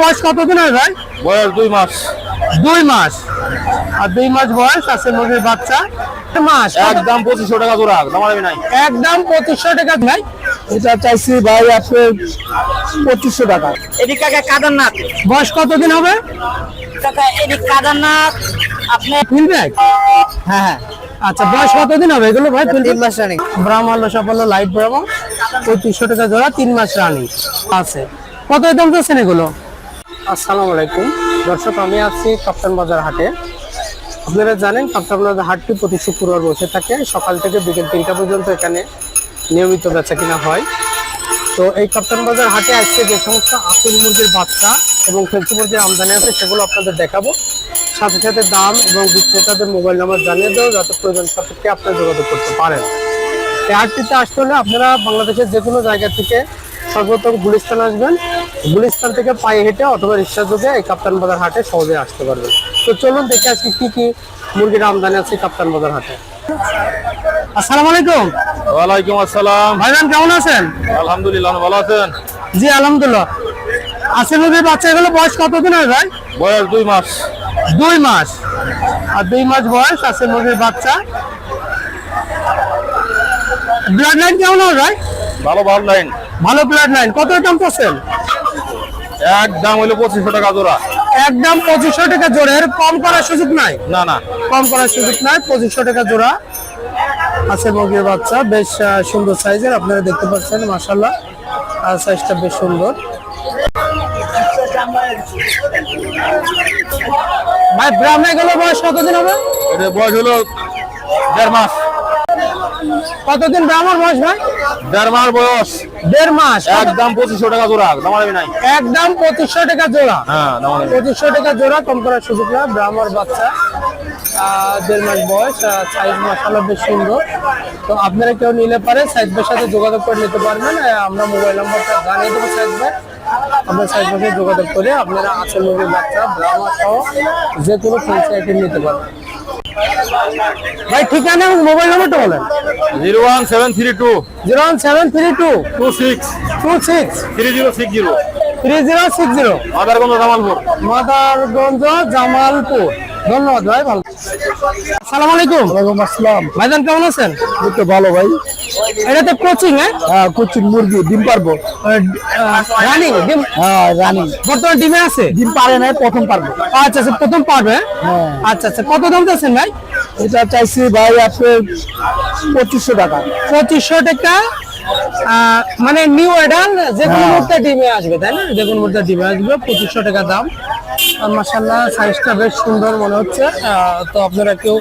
বয়স কতদিন হয় ভাই? বয়স দুই মাস। দুই মাস। আর দুই মাস বয়স আছে মুরগির বাচ্চা? মাস। একদম পঁচিশশো টাকা জোড়া দামাদামি নাই। একদম পঁচিশশো টাকা নাই এটা চাইছি ভাই আপনার পঁচিশশো টাকা। এদিক কাকা কাদারনাথ। বয়স কতদিন হবে? কাকা এদিক কাদারনাথ আপনি ফিডব্যাক হ্যাঁ হ্যাঁ। আচ্ছা বয়স কতদিন হবে এগুলো ভাই তিন মাস রানিং। ব্রাহ্মণ সাফল্য লাইট ব্রাহ্মণ পঁয়ত্রিশশো টাকা জোড়া তিন মাস রানি। আছে। কত দাম যাচ্ছেন এগুলো? আসসালামু আলাইকুম। দর্শক, আমি আছি কাপ্তান বাজার হাটে। আপনারা জানেন, কাপ্তান বাজার হাটটি প্রতি শুক্রবার বসে থাকে। সকাল থেকে বিকেল তিনটা পর্যন্ত এখানে নিয়মিত বেচা কিনা হয়। তো এই কাপ্তান বাজার হাটে আজকে যে সমস্ত আসল মুরগির বাচ্চা এবং ফেন্সি মুরগির আমদানি আছে, সেগুলো আপনাদের দেখাবো। সাথে সাথে দাম এবং বিক্রেতাদের মোবাইল নাম্বার জানিয়ে দেবো, যাতে প্রয়োজন সাপেক্ষে আপনারা যোগাযোগ করতে পারেন। এই হাটটিতে আসতে হলে আপনারা বাংলাদেশের যে কোনো জায়গা থেকে সর্বপ্রথম গুলিস্তান আসবেন। গুলিস্তান থেকে পায়ে হেঁটে অথবা রিক্সা যোগে এই কাপ্তান বাজার হাটে সহজে আসতে পারবেন। তো চলুন দেখে আজকে কি কি মুরগির আমদানি আছে কাপ্তান বাজার হাটে। আসসালামু আলাইকুম। ওয়ালাইকুম আসসালাম। ভাইজান কেমন আছেন? আলহামদুলিল্লাহ ভালো আছেন। জি আলহামদুলিল্লাহ। মুরগির বাচ্চাগুলো বয়স কতদিন হয় ভাই? বয়স দুই মাস। দুই মাস। আর দুই মাস বয়স আছে মুরগির বাচ্চা। ব্লাড লাইন কেমন হবে ভাই? ভালো ভালো লাইন ভালো ব্লাড লাইন কত দাম পাচ্ছেন একদম হইল পঁচিশশো টাকা জোড়া। একদম পঁচিশশো টাকা জোড়া এর কম করার সুযোগ নাই? না না। কম করার সুযোগ নাই পঁচিশশো টাকা জোড়া। আছে মুরগির বাচ্চা বেশ সুন্দর সাইজের আপনারা দেখতে পাচ্ছেন মাসাল্লাহ আর সাইজটা বেশ সুন্দর। ভাই ব্রাহ্মে গেলে বয়স কতদিন হবে? বয়স হলো দেড় মাস। কতদিন ব্রাহ্মণ বয়স ভাই? দেড় মাস বয়স। দেড় মাস। একদম পঁচিশশো টাকা জোড়া দামাদামি নাই। একদম পঁচিশশো টাকা জোড়া। হ্যাঁ পঁচিশশো টাকা জোড়া কম করার সুযোগ না ব্রাহ্মণ বাচ্চা। দেড় মাস বয়স সাইজ মাসাল্লাহ বেশ সুন্দর। তো আপনারা কেউ নিলে পারে সাইজ ভাইয়ের সাথে যোগাযোগ করে নিতে পারবেন। আমরা মোবাইল নাম্বারটা জানিয়ে দেবো সাইজ ভাই আপনার সাইজ ভাইয়ের সাথে যোগাযোগ করে আপনারা আসল মুরগির বাচ্চা ব্রাহ্মণ সহ যে কোনো ফ্রেন্সি আইটেম নিতে পারবেন। ভাই ঠিকানা এবং মোবাইল নাম্বারটা বলেন। Zero one seven three two. Zero one seven three two. Two six. Two six. Three zero six zero. Three zero six zero. Madarganj Jamalpur. Madarganj Jamalpur. ধন্যবাদ ভাই ভালো। আসসালামু আলাইকুম। ওয়ালাইকুম আসসালাম। ভাইজান কেমন আছেন? এই তো ভালো ভাই। এটা তো কোচিং হ্যাঁ? হ্যাঁ কুচি মুরগি ডিম পারব। রানিং ডিম? হ্যাঁ রানিং। বর্তমান ডিমে আছে? ডিম পারে নাই প্রথম পারব। আচ্ছা আচ্ছা প্রথম পারবে হ্যাঁ। আচ্ছা আচ্ছা কত দাম চাচ্ছেন ভাই? এটা চাইছি ভাই আপনার পঁচিশশো টাকা। পঁচিশশো টাকা মানে নিউ এডাল যে কোনো হ্যাঁ। মুহূর্তে ডিমে আসবে তাই না? যে কোনো মুহূর্তে ডিমে আসবে পঁচিশশো টাকা দাম। মাসাল্লাহ সাইজটা বেশ সুন্দর মনে হচ্ছে। তো আপনারা কেউ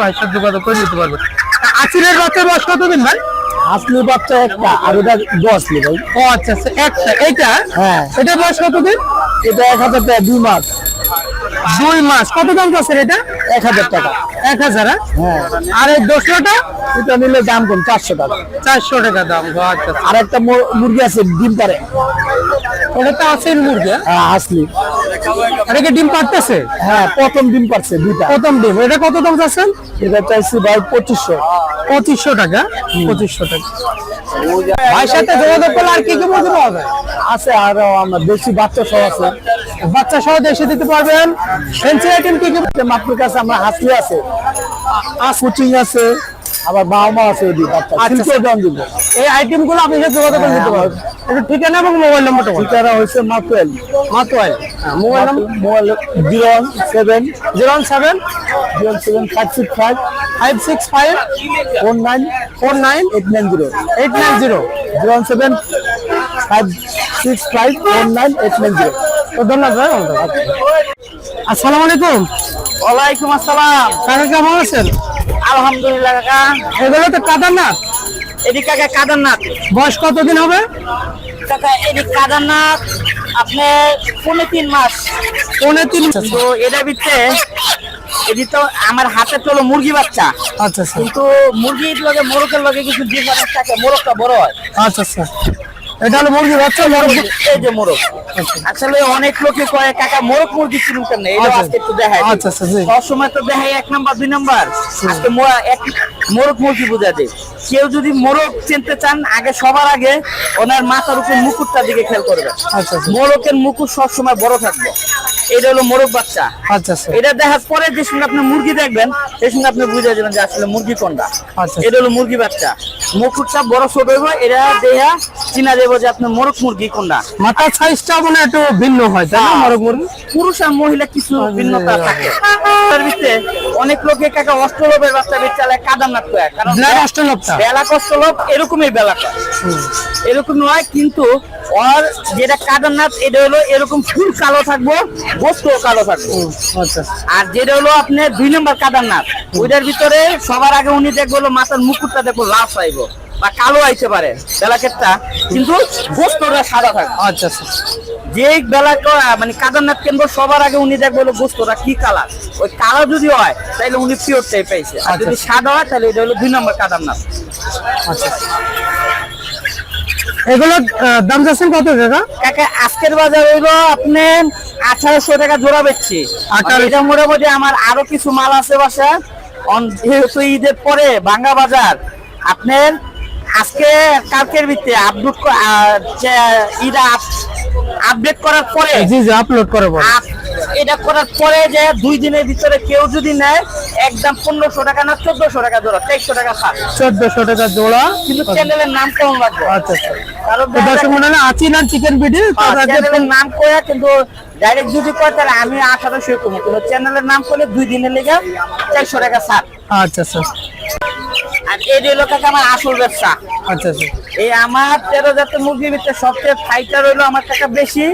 ভাইয়ের সাথে যোগাযোগ করে নিতে পারবেন। আসিলের বাচ্চার বয়স কতদিন ভাই? আসলি বাচ্চা একটা আর ওটা দশ নি ভাই ও আচ্ছা আচ্ছা একটা এইটা? হ্যাঁ। এটা বয়স কতদিন? এটা এক হাজার টাকা দুই মাস। দুই মাস। কত দাম চাচ্ছেন এটা? এক হাজার টাকা। এক হাজার হ্যাঁ? হ্যাঁ। আর এই দোসরাটা এটা নিলে দাম কম চারশো টাকা। চারশো টাকা দাম আচ্ছা। আর একটা মুরগি আছে ডিম পারে মুরগি হ্যাঁ? হ্যাঁ আসলি। ডিম পারতেছে হ্যাঁ প্রথম ডিম পারছে দুইটা। প্রথম ডিম। এটা কত দাম চাচ্ছেন? এটা চাইছি ভাই পঁচিশশো। পঁচিশশো টাকা পঁচিশশো টাকা। ভাইয়ের সাথে যোগাযোগ করলে আর কি কি মুরগি পাওয়া যায়? আছে আর আমার দেশি বাচ্চা সহ আছে। বাচ্চা সহ দেশে দিতে পারবেন। ফেন্সি আইটেম কি কি? আপনার কাছে আমার হাসলি আছে কোচিং আছে আবার বাবা মা আছে ওদিকে বাচ্চা আচ্ছা, এই আইটেমগুলো আপনি সাথে যোগাযোগ করে দিতে পারবেন। একটু ঠিকানা এবং মোবাইল নাম্বারটা ঠিকানা হয়েছে Matuail. Matuail mobile number mobile zero seven zero seven zero seven five six five five six five four nine four nine eight nine zero eight nine zero zero one seven five six five four nine eight nine zero তো ধন্যবাদ। আসসালামু আলাইকুম। ওয়ালাইকুম আসসালাম। কাকা কেমন আছেন? আলহামদুলিল্লাহ কাকা। এগুলো তো কাদারনাথ? এদিক কাকা কাদারনাথ। বয়স কতদিন হবে? কাকা এদিক কাদারনাথ আপনি পৌনে তিন মাস। পৌনে তিন মাস। তো এটার ভিতরে এটি তো আমার হাতে মুরগি বাচ্চা। আচ্ছা আচ্ছা কিন্তু মুরগির লগে মোরকের লগে কিছু ডিফারেন্স থাকে মোরগটা বড় হয়। আচ্ছা আচ্ছা এটা হলো মুরগি বাচ্চা মোরগ এই যে মোরগ। আসলে অনেক লোকে কয় কাকা মোরগ মুরগি কেন এটা আচ্ছা। আজকে একটু দেখাই আচ্ছা, আচ্ছা, সব সময় তো দেখাই এক নাম্বার দুই নাম্বার। আজকে এক মোরগ মুরগি বোঝা দেয় কেউ যদি মোরগ চিনতে চান আগে সবার আগে ওনার মাথার উপর মুকুটটার দিকে খেয়াল করবেন। আচ্ছা আচ্ছা মোরগের মুকুট সবসময় বড় থাকবে। এটা হলো মোরগ বাচ্চা। আচ্ছা আচ্ছা। এটা দেখার পরে যে সঙ্গে আপনি মুরগি দেখবেন সেই সঙ্গে আপনি বুঝে যাবেন যে আসলে মুরগি কোনটা। আচ্ছা। এটা হলো মুরগি বাচ্চা। মুকুটটা বড় ছোট হইব এটা দেহা চিনা দেবো যে আপনার মোরগ মুরগি কোনটা। মাথার সাইজটা মানে একটু ভিন্ন হয় তাই না মোরগ মুরগি? পুরুষ আর মহিলা কিছু ভিন্নতা থাকে। তার ভিতরে অনেক লোকে কাকা অষ্টলোভের বাচ্চা বেচালে কাদারনাথ কয়। কারণ অস্ট্রেলপটা বেলা কষ্টলোভ এরকমই বেলা এরকম নয় কিন্তু ওর যেটা কাদারনাথ এটা হলো এরকম ফুল কালো থাকব বস্তু কালো থাকব। আচ্ছা। আর যেটা হলো আপনার দুই নম্বর কাদারনাথ ওইটার ভিতরে সবার আগে উনি দেখব মাথার মুকুটটা দেখব লাভ চাইব বা কালো আইতে পারে বেলাকেটটা কিন্তু বস্তুটা সাদা থাকবে। আচ্ছা আচ্ছা। যে বেলা মানে কাদারনাথ কেন্দ্র সবার আগে উনি দেখব বস্তুটা কি কালার। ওই কালো যদি হয় তাহলে উনি পিওর টাইপ পাইছে। আর যদি সাদা হয় তাহলে এটা হলো দুই নম্বর কাদারনাথ। আচ্ছা। এগুলো দাম যাচ্ছেন কত টাকা কাকা আজকের বাজার হইল আপনি আঠারোশো টাকা জোড়া বেচছি। এটা মোটামুটি আমার আরও কিছু মাল আছে বাসা। যেহেতু ঈদের পরে ভাঙ্গা বাজার আপনার আজকে কালকের ভিত্তি আপডেট ঈদ আপডেট করার পরে জি জি আপলোড করে এটা করার পরে যে দুই দিনের ভিতরে কেউ যদি নেয় একদম পনেরোশো টাকা না চোদ্দশো টাকা জোড়া তেইশশো টাকা ছাড়। চোদ্দশো টাকা জোড়া। কিন্তু চ্যানেলের নাম কেমন লাগবে। আচ্ছা আচ্ছা। কারণ দর্শক মনে হয় আচিন আর চিকেন বিডি চ্যানেলের নাম কয়া কিন্তু ডাইরেক্ট যদি কয় তাহলে আমি আঠারোশো সেরকম কিন্তু চ্যানেলের নাম করলে দুই দিনের লেগে চারশো টাকা ছাড়। আচ্ছা আচ্ছা আর এই যে লোককে আমার আসল ব্যবসা। আচ্ছা আচ্ছা এই আমার তেরো জাতের মুরগির ভিতরে সবচেয়ে ফাইটার হইল আমার টাকা বেশি।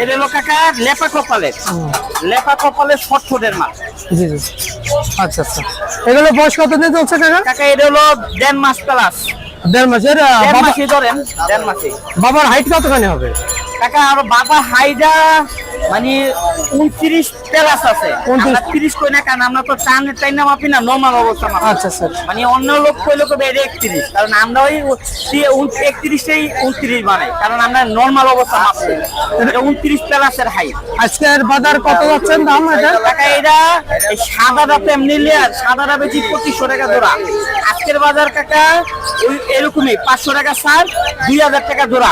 এর হলো কাকা লেপা কপালের। লেপা কপালের শর্ট ফুটের মাছ জি জি। আচ্ছা আচ্ছা এগুলো বয়স কত দিন চলছে কাকা? কাকা এটা হলো দেড় মাস প্লাস দেড় মাসের বাবা ধরেন দেড় মাসে বাবার হাইট কতখানি হবে? কাকা আর বাবা হাইডা মানে উনত্রিশ প্লাস আছে। 29 তিরিশ কই না কারণ আমরা তো টান টাইম না মাপি না? নর্মাল অবস্থা আচ্ছা স্যার মানে অন্য লোক কইলে কবে এটা একত্রিশ। কারণ আমরা ওই একত্রিশটাই উনত্রিশ বানাই। কারণ আমরা নর্মাল অবস্থা মাপছি। এটা উনত্রিশ প্লাসের হাইট আজকের বাজার কত যাচ্ছেন দাম এটা? টাকা এটা এই সাদাটা তো এমনি লেয়ার। সাদাটা বেশি পঁচিশশো টাকা জোড়া। আজকের বাজার কাকা ওই এরকমই পাঁচশো টাকা সার দুই হাজার টাকা জোড়া।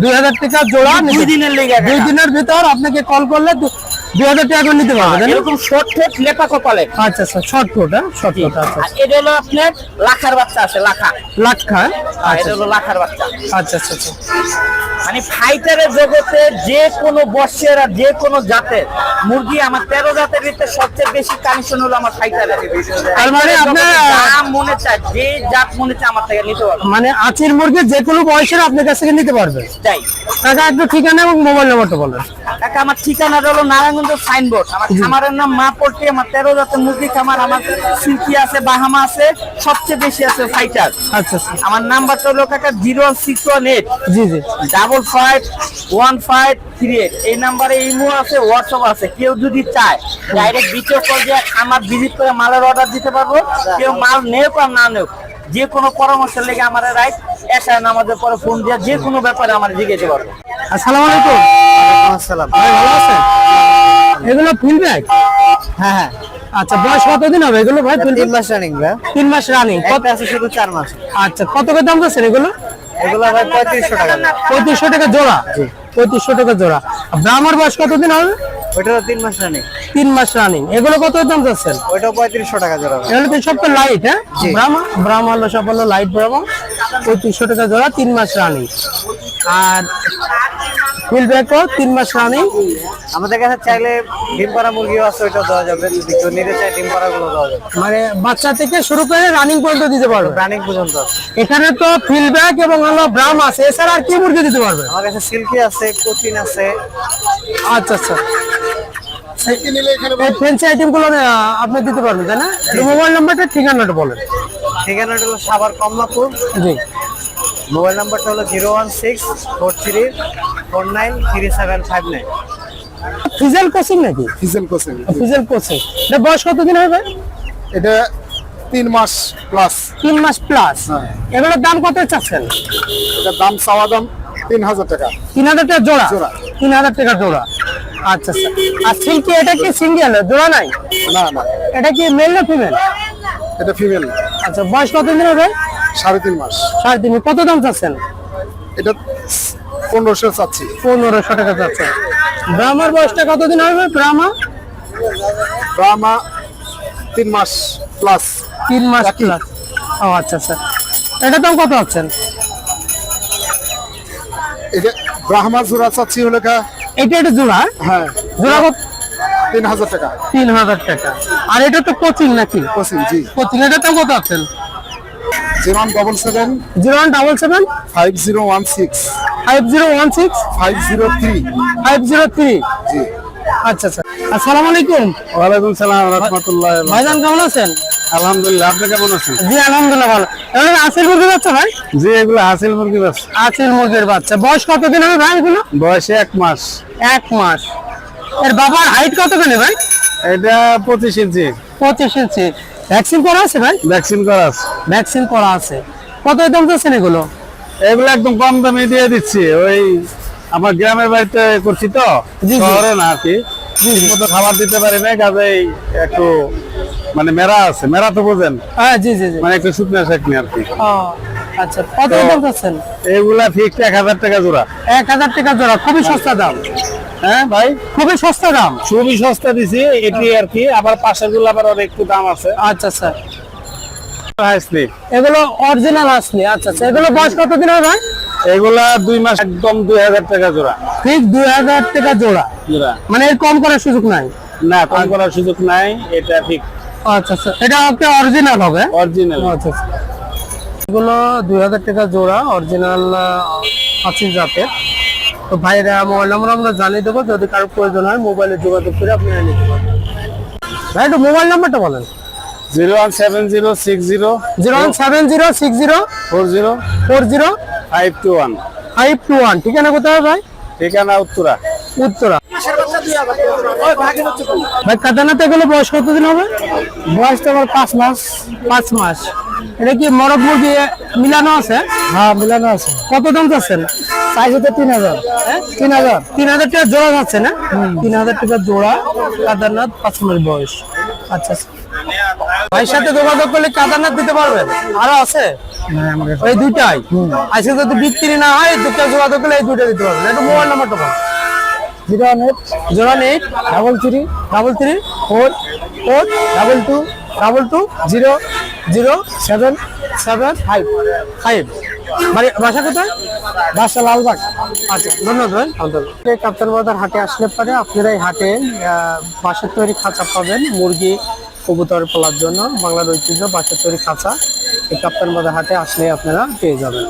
দুই হাজার টাকা জোড়া দুই নিতে- দিনের লেগে দুই দিনের ভিতর আপনাকে কল করলে দু- দুই হাজার টাকা করে নিতে? এরকম শর্ট ফুট লেপা কপালে। আচ্ছা আচ্ছা শর্ট ফুট হ্যাঁ? শর্ট ফুট আচ্ছা এটা হলো আপনার লাখার বাচ্চা আছে লাখা। লাখ আর আচ্ছা এটা হলো লাখার বাচ্চা। আচ্ছা আচ্ছা আচ্ছা। মানে ফাইটারের জগতে যে কোনো বর্ষের আর যে কোনো জাতের মুরগি আমার তেরো জাতের ভিতরে সবচেয়ে বেশি কানেকশন হলো আমার ফাইটারের তার মানে আপনার- মনে চায় যে জাত মনে চায় আমার থেকে নিতে পারবে। মানে আচির মুরগি যে কোনো বয়সের আপনার কাছ থেকে নিতে পারবে। তাই। টাকা একটু ঠিকানা এবং মোবাইল নাম্বারটা বলেন। কাকা আমার ঠিকানাটা হলো নারায়ণগঞ্জ সাইনবোর্ড আমার খামারের নাম মা পট্টি আমার তেরো জাতের মুরগি খামার আমার সিল্কি আছে বাহামা আছে সবচেয়ে বেশি আছে ফাইটার আচ্ছা আচ্ছা। আমার নাম্বারটা হলো কাকা জিরো সিক্স ওয়ান এইট। জি জি। Double five one five three eight. এই নাম্বারে ইমো আছে হোয়াটসঅ্যাপ আছে। কেউ যদি চায় ডাইরেক্ট ভিডিও কল দিয়ে আমার ভিজিট করে মালের অর্ডার দিতে পারব। কেউ মাল নেওক আর না নেওক যে কোনো পরামর্শের লেগে আমার রাইট এসা নামাজের পরে ফোন দিয়ে যে কোনো ব্যাপারে আমার জিজ্ঞেস করব। আসসালামু আলাইকুম। আসসালাম। ভাই ভালো আছেন? এগুলো ফিল ব্যাগ হ্যাঁ হ্যাঁ। আচ্ছা বয়স কতদিন হবে এগুলো ভাই? তিন মাস রানিং ভাই। তিন মাস রানিং একটা আছে শুধু চার মাস। আচ্ছা কত করে দাম যাচ্ছেন এগুলো? এগুলো ভাই পঁয়ত্রিশশো টাকা পঁয়ত্রিশশো টাকা জোড়া? পঁয়ত্রিশশো টাকা জোড়া। ব্রাহ্মার বয়স কতদিন হবে? ওইটাও তিন মাস রানিং তিন মাস রানিং এগুলো কত দাম যাচ্ছেন ওইটাও পঁয়ত্রিশশো টাকা জোড়া। এগুলো তো সব তো লাইট হ্যাঁ? ব্রাহ্মা? ব্রাহ্মা হলো সব হলো লাইট ব্রাহ্মা। পঁয়ত্রিশশো টাকা জোড়া তিন মাস রানিং আর ফুল ব্যাগও তিন মাস রানিং আমাদের কাছে চাইলে ডিম পাড়া মুরগিও আছে ওইটাও দেওয়া যাবে। যদি কেউ নিতে চায় ডিম পাড়া গুলো দেওয়া যাবে। মানে বাচ্চা থেকে শুরু করে রানিং পর্যন্ত দিতে পারবে। রানিং পর্যন্ত। এখানে তো ফিল ব্যাগ এবং হলো ব্রাহ্ম আছে। এছাড়া আর কি মুরগি দিতে পারবে? আমার কাছে সিল্কি আছে কোচিন আছে। আচ্ছা আচ্ছা। এই ফ্রেঞ্চি আইটেম আপনি দিতে পারবেন তাই না? মোবাইল নাম্বারটা ঠিকানাটা বলেন। ঠিকানাটা হলো সাভার কমলাপুর। জি। মোবাইল নাম্বারটা হলো zero one six four three four nine three seven five nine. ফিজেল coaching নাকি? Diesel coaching. ফিজেল কোচিং। এটা বয়স কতদিন হবে? এটা তিন মাস প্লাস তিন মাস প্লাস এগুলোর দাম কত চাচ্ছেন? এটার দাম চাওয়া দাম তিন হাজার টাকা। তিন হাজার টাকা জোড়া? জোড়া। তিন হাজার টাকা জোড়া। আচ্ছা আচ্ছা। আর সিল্কি এটা কি সিঙ্গেল? জোড়া নাই? না না। এটা কি মেল না ফিমেল এটা ফিমেল আচ্ছা বয়স কত দিন হবে? সাড়ে তিন মাস। সাড়ে তিন কত দাম চাচ্ছেন? এটা পনেরোশো চাচ্ছি। পনেরোশো টাকা চাচ্ছেন। ব্রাহ্মার বয়সটা কতদিন হবে? ব্রাহ্মা? ব্রাহ্মা তিন মাস প্লাস তিন মাস প্লাস ও আচ্ছা আচ্ছা। এটা দাম কত আছেন এটা ব্রাহ্মা জোড়া চাচ্ছি হলে এটা এটা জোড়া? হ্যাঁ। জোড়া কত? তিন হাজার টাকা। তিন হাজার টাকা। আর এটা তো কোচিং নাকি? কোচিং জি। কোচিং এটা দাম কত আছেন zero one double seven zero one double seven five zero one six five zero one six five zero three five zero three জি। আচ্ছা আচ্ছা। আসসালামু আলাইকুম। ওয়ালাইকুম সালাম রহমতুল্লাহ ভাইজান কেমন আছেন? আলহামদুলিল্লাহ আপনি কেমন আছেন? জি আলহামদুলিল্লাহ ভালো। এগুলো আসিল মুরগির বাচ্চা ভাই? জি এগুলো হাসিল মুরগি বাস আসিল মুরগির বাচ্চা। বয়স কতদিন হবে ভাই এগুলো? বয়সে এক মাস। এক মাস। এর বাবার হাইট কতখানি ভাই? এটা পঁচিশ ইঞ্চি। পঁচিশ ইঞ্চি। ভ্যাকসিন করা আছে ভাই? ভ্যাকসিন করা আছে। ভ্যাকসিন করা আছে। কত দাম চাচ্ছেন এগুলো? এগুলো একদম কম দামে দিয়ে দিচ্ছি। ওই আমার গ্রামের বাড়িতে করছি তো। শহরে না আর কি। মতো খাবার দিতে পারি না কাজেই একটু মানে মেরা আছে। মেরা তো বোঝেন। হ্যাঁ জি জি মানে একটু শুকনো শাকনি আর কি। আচ্ছা কত দাম চাচ্ছেন এগুলা ফিক্সড এক হাজার টাকা জোড়া। এক হাজার টাকা জোড়া খুবই সস্তা দাম। হ্যাঁ ভাই? খুবই সস্তা দাম। খুবই সস্তা দিছি এটি আর কি আবার পাশেরগুলো আবার একটু দাম আছে। আচ্ছা আচ্ছা। এগুলো অরিজিনাল আসলে আচ্ছা আচ্ছা। এগুলো বয়স কতদিন হবে ভাই? এগুলা দুই মাস একদম দুই হাজার টাকা জোড়া। ঠিক দুই হাজার টাকা জোড়া। জোড়া। মানে এর কম করার সুযোগ নাই? না কম করার সুযোগ নাই এটা ঠিক। আচ্ছা আচ্ছা। এটা অরিজিনাল হবে? অরিজিনাল আচ্ছা আচ্ছা। এগুলো দুই হাজার টাকা জোড়া অরিজিনাল জাতের। তো ভাইরা মোবাইল নম্বর আমরা জানিয়ে দেবো যদি কারও প্রয়োজন হয় মোবাইলে যোগাযোগ করে আপনারা নিতে পারেন ভাই একটু মোবাইল নাম্বারটা বলেন। Zero one seven zero six zero. Zero one seven zero six zero. Four zero. Four zero. Five two one. Five two one. ঠিকানা কোথায় ভাই? ঠিকানা উত্তরা। উত্তরা। ভাই এগুলো বয়স কতদিন হবে? বয়স তো আমার পাঁচ মাস। পাঁচ মাস। এটা কি মুরগি মিলানো আছে? হ্যাঁ মিলানো আছে। কত দাম চাচ্ছেন? চাইছে তো তিন হাজার। তিন হাজার। তিন হাজার টাকা জোড়া যাচ্ছে না? তিন হাজার টাকা জোড়া কাদারনাথ পাঁচ মাস বয়স। আচ্ছা। ভাইয়ের সাথে যোগাযোগ করলে কাদারনাথ দিতে পারবেন? আরও আছে? ওই দুইটাই? আজকে যদি বিক্রি না হয় দুটো যোগাযোগ করলে এই দুইটা দিতে পারবেন। একটু মোবাইল নাম্বারটা বল। Zero one eight zero one eight double three double three four four double two double two zero zero seven seven five. Five. বাড়ি বাসা কোথায়? বাসা লালবাগ। আচ্ছা ধন্যবাদ ভাই। কাপ্তান বাজার হাটে আসলে পরে আপনারা এই হাটে বাসার তৈরি খাঁচা পাবেন মুরগি কবুতর পলার জন্য। বাংলার ঐতিহ্য বাঁশের তৈরি খাঁচা এই কাপ্তান বাজার হাটে আসলে আপনারা পেয়ে যাবেন।